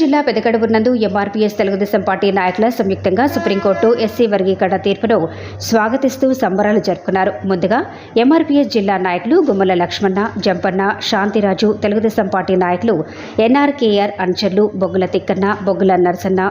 జిల్లా పెదకడుగు MRPS Telugu Desam party నాయకుల సంయుక్తంగా సుప్రీంకోర్టు ఎస్సీ వర్గీకరణ తీర్పును స్వాగతిస్తూ సంబరాలు జరుపుకున్నారు. ముందుగా ఎంఆర్పీఎస్ జిల్లా నాయకులు గుమ్మల లక్ష్మణ జంపన్న శాంతిరాజు తెలుగుదేశం పార్టీ నాయకులు ఎన్ఆర్కేఆర్ అంచర్లు బొగ్గుల తిక్కన్న బొగ్గుల నరసన్న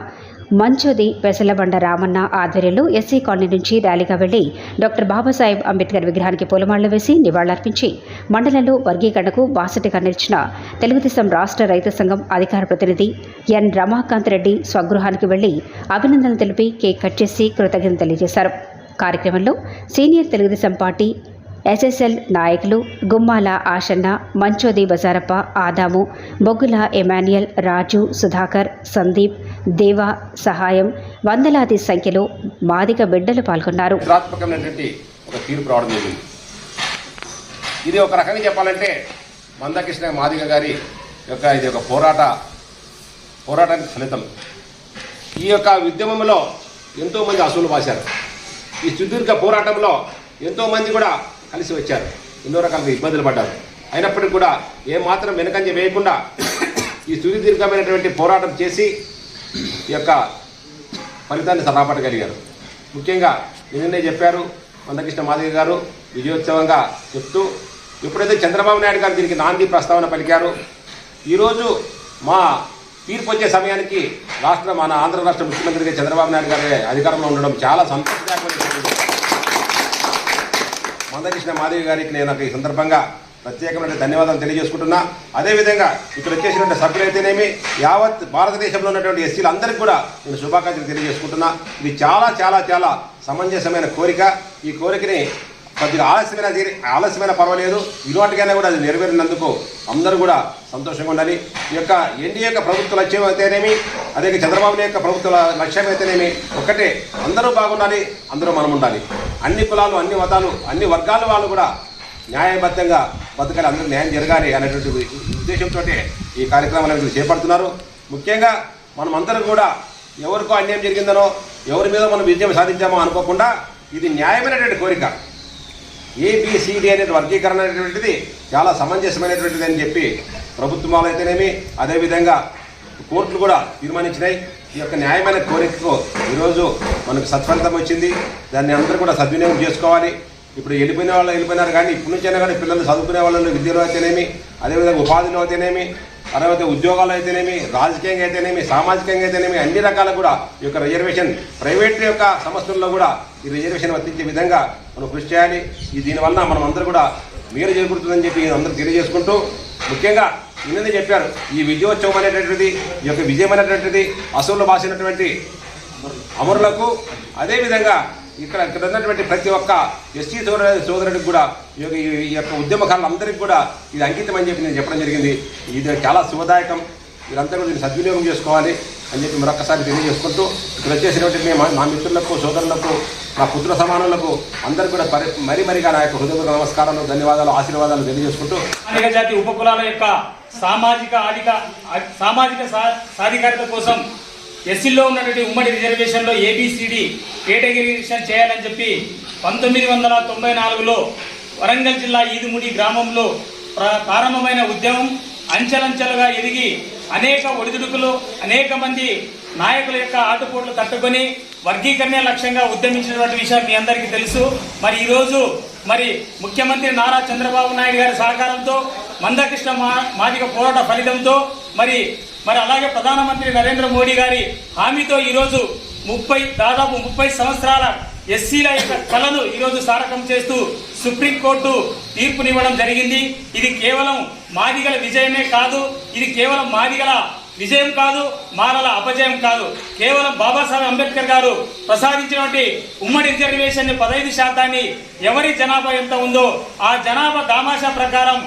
మంచోది పెసలబండ రామన్న ఆధ్వర్యంలో ఎస్సీ కాలనీ నుంచి ర్యాలీగా వెళ్ళి డాక్టర్ బాబాసాహెబ్ అంబేద్కర్ విగ్రహానికి పూలమాలలు వేసి నివాళులర్పించి మండలంలో వర్గీకరణకు బాసటిగా నిలిచిన తెలుగుదేశం రాష్ట్ర రైతు సంఘం అధికార ప్రతినిధి ఎన్ రమాకాంత్ రెడ్డి స్వగృహానికి వెళ్ళి అభినందనలు తెలిపి కేక్ కట్ చేసి కృతజ్ఞతలు తెలియజేశారు. కార్యక్రమంలో సీనియర్ తెలుగుదేశం పార్టీ ఎస్ఎస్ఎల్ నాయకులు గుమ్మాల ఆషన్న మంచోది బజారప్ప ఆదాము బొగ్గుల ఎమాన్యుయల్ రాజు సుధాకర్ సందీప్ దేవ సహాయం. వందలాది సంఖ్యలో మాదిగ బిడ్డలు పాల్గొన్నారు. ఒక తీర్పు రావడం జరిగింది. ఇది ఒక రకంగా చెప్పాలంటే మందకృష్ణ మాదిగ గారి యొక్క ఇది ఒక పోరాట పోరాటానికి ఫలితం. ఈ యొక్క ఉద్యమంలో ఎంతోమంది అసూలు బాశారు. ఈ సుదీర్ఘ పోరాటంలో ఎంతోమంది కూడా కలిసి వచ్చారు. ఎన్నో రకాల ఇబ్బందులు పడ్డారు. అయినప్పటికీ కూడా ఏమాత్రం వెనకంజ వేయకుండా ఈ సుదీర్ఘమైనటువంటి పోరాటం చేసి ఈ యొక్క ఫలితాన్ని సరాపట్టగలిగారు ముఖ్యంగా నిన్ననే చెప్పారు మందకృష్ణ మాధవి గారు విజయోత్సవంగా చెప్తూ ఎప్పుడైతే చంద్రబాబు నాయుడు గారు దీనికి నాంది ప్రస్తావన పలికారు ఈరోజు మా తీర్పు వచ్చే సమయానికి రాష్ట్ర మన ఆంధ్ర రాష్ట్ర ముఖ్యమంత్రిగా చంద్రబాబు నాయుడు గారి అధికారంలో ఉండడం చాలా సంతోషదాయకమైన మందకృష్ణ మాధవి గారికి నేను నాకు ఈ సందర్భంగా ప్రత్యేకమైన ధన్యవాదాలు తెలియజేసుకుంటున్నా. అదేవిధంగా ఇక్కడ వచ్చేసినటువంటి సభ్యులైతేనేమి యావత్ భారతదేశంలో ఉన్నటువంటి ఎస్సీలు అందరికీ కూడా నేను శుభాకాంక్షలు తెలియజేసుకుంటున్నా. ఇది చాలా చాలా చాలా సమంజసమైన కోరిక. ఈ కోరికని కొద్దిగా ఆలస్యమైన ఆలస్యమైన పర్వాలేదు. ఇలాంటికైనా కూడా అది నెరవేరినందుకు అందరూ కూడా సంతోషంగా ఉండాలి. ఈ యొక్క ఎన్డీఏ యొక్క ప్రభుత్వ లక్ష్యం అయితేనేమి అదే చంద్రబాబు యొక్క ప్రభుత్వ లక్ష్యం అయితేనేమి ఒక్కటే అందరూ బాగుండాలి అందరూ మనం ఉండాలి అన్ని కులాలు అన్ని మతాలు అన్ని వర్గాల వాళ్ళు కూడా న్యాయబద్ధంగా బతకాలి అందరూ న్యాయం జరగాలి అనేటువంటి ఉద్దేశంతో ఈ కార్యక్రమాలను చేపడుతున్నారు. ముఖ్యంగా మనం అందరం కూడా ఎవరికో అన్యాయం జరిగిందనో ఎవరి మీద మనం విజయం సాధించామో అనుకోకుండా ఇది న్యాయమైనటువంటి కోరిక. ఏబిసిడి అనే వర్గీకరణ అనేటువంటిది చాలా సమంజసమైనటువంటిది అని చెప్పి ప్రభుత్వాలు అయితేనేమి అదేవిధంగా కోర్టులు కూడా తీర్మానించినాయి. ఈ యొక్క న్యాయమైన కోరికకు ఈరోజు మనకు సత్ఫలితం వచ్చింది. దాన్ని అందరూ కూడా సద్వినియోగం చేసుకోవాలి. ఇప్పుడు వెళ్ళిపోయిన వాళ్ళు వెళ్ళిపోయినారు కానీ ఇప్పటి నుంచైనా కానీ పిల్లలు చదువుకునే వాళ్ళు విద్యలో అయితేనేమి అదేవిధంగా ఉపాధిలో అయితేనేమి తర్వాత ఉద్యోగాలు అయితేనేమి రాజకీయంగా అయితేనేమి సామాజికంగా అయితేనేమి అన్ని రకాల కూడా ఈ యొక్క రిజర్వేషన్ ప్రైవేట్ యొక్క సంస్థల్లో కూడా ఈ రిజర్వేషన్ వర్తించే విధంగా మనం కృషి చేయాలి. ఈ దీనివల్ల మనం అందరూ కూడా మేలు చేకూరుతుందని చెప్పి అందరూ తెలియజేసుకుంటూ ముఖ్యంగా నిన్ననే చెప్పారు ఈ విజయోత్సవం అనేటటువంటిది ఈ యొక్క విజయం అనేటటువంటిది అసూలు బాసినటువంటి అమరులకు అదేవిధంగా ఇక్కడ ఇక్కడ ఉన్నటువంటి ప్రతి ఒక్క ఎస్టీ సోదర సోదరుడికి కూడా ఈ యొక్క ఈ యొక్క ఉద్యమకారులందరికీ కూడా ఇది అంకితం అని చెప్పి నేను చెప్పడం జరిగింది. ఇది చాలా శుభదాయకం. మీరంతా కూడా దీన్ని సద్వినియోగం చేసుకోవాలి అని చెప్పి మరొకసారి తెలియజేసుకుంటూ ఇక్కడ వచ్చేసినటువంటి మా మా మిత్రులకు సోదరులకు నా పుత్ర సమానులకు అందరికీ కూడా పరి మరీ మరిగా నా యొక్క హృదయపూర్వక నమస్కారాలు ధన్యవాదాలు ఆశీర్వాదాలు తెలియజేసుకుంటూ. అనేక జాతి ఉపకులాల యొక్క సామాజిక అధిక సామాజిక సా- కోసం ఎస్సీలో ఉన్నటువంటి ఉమ్మడి రిజర్వేషన్లో ఏబిసిడి కేటగిరీషన్ చేయాలని చెప్పి పంతొమ్మిది వందల తొంభై నాలుగులో వరంగల్ జిల్లా ఈదుముడి గ్రామంలో ప్ర- ప్రారంభమైన ఉద్యమం అంచెలంచెలుగా ఎదిగి అనేక ఒడిదుడుకులు అనేక మంది నాయకుల యొక్క ఆటుపోట్లు తట్టుకొని వర్గీకరణే లక్ష్యంగా ఉద్యమించినటువంటి విషయం మీ అందరికీ తెలుసు. మరి ఈరోజు మరి ముఖ్యమంత్రి నారా చంద్రబాబు నాయుడు గారి సహకారంతో మందకృష్ణ మా మాదిక పోరాట ఫలితంతో మరి మరి అలాగే ప్రధానమంత్రి నరేంద్ర మోడీ గారి హామీతో ఈరోజు ముప్పై దాదాపు ముప్పై సంవత్సరాల ఎస్సీల యొక్క కళను ఈరోజు సారకం చేస్తూ సుప్రీంకోర్టు తీర్పునివ్వడం జరిగింది. ఇది కేవలం మాదిగల విజయమే కాదు ఇది కేవలం మాదిగల విజయం కాదు మారల అపజయం కాదు. కేవలం బాబాసాహెబ్ అంబేద్కర్ గారు ప్రసాదించినటువంటి ఉమ్మడి రిజర్వేషన్ పదహైదు శాతాన్ని ఎవరి జనాభా ఎంత ఉందో ఆ జనాభా దామాషా ప్రకారం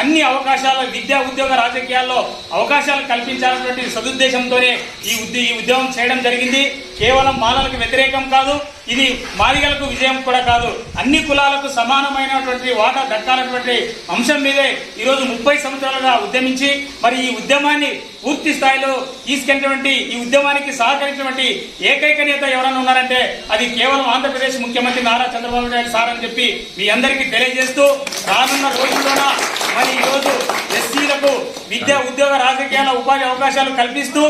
అన్ని అవకాశాలు విద్యా ఉద్యోగ రాజకీయాల్లో అవకాశాలు కల్పించాలన్నటువంటి సదుద్దేశంతోనే ఈ ఉద్య ఈ ఉద్యమం చేయడం జరిగింది. కేవలం మాలలకు వ్యతిరేకం కాదు ఇది మాదిగలకు విజయం కూడా కాదు. అన్ని కులాలకు సమానమైనటువంటి వాటా దక్కాలన్నటువంటి అంశం మీదే ఈరోజు ముప్పై సంవత్సరాలుగా ఉద్యమించి మరి ఈ ఉద్యమాన్ని పూర్తి స్థాయిలో తీసుకెళ్ళినటువంటి ఈ ఉద్యమానికి సహకరించినటువంటి ఏకైక నేత ఎవరైనా ఉన్నారంటే అది కేవలం ఆంధ్రప్రదేశ్ ముఖ్యమంత్రి నారా చంద్రబాబు నాయుడు సార్ అని చెప్పి మీ అందరికీ తెలియజేస్తూ రానున్న రోజుల్లోనా మరి ఈరోజు ఎస్సీలకు విద్య ఉద్యోగ రాజకీయాల ఉపాధి అవకాశాలు కల్పిస్తూ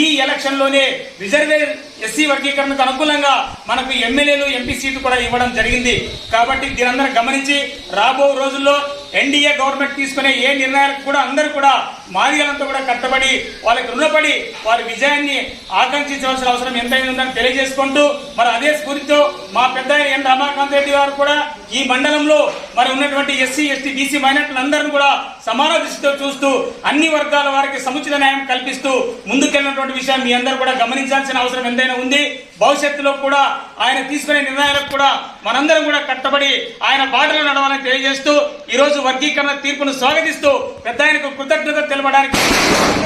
ఈ ఎలక్షన్లోనే రిజర్వే ఎస్సీ వర్గీకరణకు అనుకూలంగా మనకు ఎమ్మెల్యేలు ఎంపీ సీటు కూడా ఇవ్వడం జరిగింది. కాబట్టి దీనందరం గమనించి రాబో రోజుల్లో ఎన్డీఏ గవర్నమెంట్ తీసుకునే ఏ నిర్ణయాలకు కూడా అందరూ కూడా మాదిగలంతా కూడా కట్టబడి వాళ్ళకి రుణపడి వారి విజయాన్ని ఆకాంక్షించవలసిన అవసరం ఎంతైనా ఉందని తెలియజేసుకుంటూ మరి అదే స్ఫూర్తితో మా పెద్ద ఎన్ రమాకాంత్ రెడ్డి గారు కూడా ఈ మండలంలో మరి ఉన్నటువంటి ఎస్సీ ఎస్టీ బీసీ మైనార్టీలందరినీ కూడా సమాన దృష్టితో చూస్తూ అన్ని వర్గాల వారికి సముచిత న్యాయం కల్పిస్తూ ముందుకెళ్ళినటువంటి విషయం మీ అందరూ కూడా గమనించాల్సిన అవసరం ఎంతైనా ఉంది. భవిష్యత్తులో కూడా ఆయన తీసుకునే నిర్ణయాలకు కూడా మనందరం కూడా కట్టబడి ఆయన బాటలు నడవాలని తెలియజేస్తూ ఈ రోజు వర్గీకరణ తీర్పును స్వాగతిస్తూ పెద్ద ఆయనకు కృతజ్ఞత తెలపడానికి